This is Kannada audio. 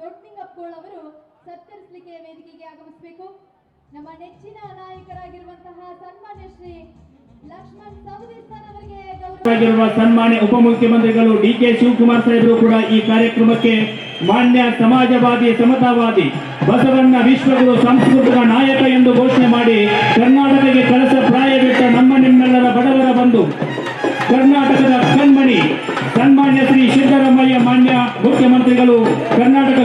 ದೊಡ್ಡನಿಂಗಪ್ಪಗೋಳ್ ಅವರು ಸತ್ಕರಿಸಲಿಕ್ಕೆ ವೇದಿಕೆಗೆ ಆಗಮಿಸಬೇಕು. ನಮ್ಮ ನೆಚ್ಚಿನ ನಾಯಕರಾಗಿರುವಂತಹ ಸನ್ಮಾನ್ಯ ಶ್ರೀ ಲಕ್ಷ್ಮಣ್ ಸವದಿಸ್ತಾನ್ ಅವರಿಗೆ ಗೌರವ. ಸನ್ಮಾನ್ಯ ಉಪಮುಖ್ಯಮಂತ್ರಿಗಳು ಡಿ ಕೆ ಶಿವಕುಮಾರ್ ಸಾಹೇಬರು ಕೂಡ ಈ ಕಾರ್ಯಕ್ರಮಕ್ಕೆ ಮಾನ್ಯ ಸಮಾಜವಾದಿ, ಸಮತಾವಾದಿ, ಬಸವಣ್ಣ ವಿಶ್ವಗುರು ಸಂಸ್ಕೃತಿಕ ನಾಯಕ ಎಂದು ಘೋಷಣೆ ಮಾಡಿ ಕರ್ನಾಟಕಕ್ಕೆ ಕಳಸ ಪ್ರಾಯವಿಟ್ಟ ನಮ್ಮ ನಿಮ್ಮೆಲ್ಲರ ಬಡವರ ಬಂಧು. ಕರ್ನಾಟಕದ ಕಣ್ಮಣಿ ಸನ್ಮಾನ್ಯ ಶ್ರೀ ಸಿದ್ದರಾಮಯ್ಯ ಮಾನ್ಯ ಮುಖ್ಯಮಂತ್ರಿಗಳು ಕರ್ನಾಟಕ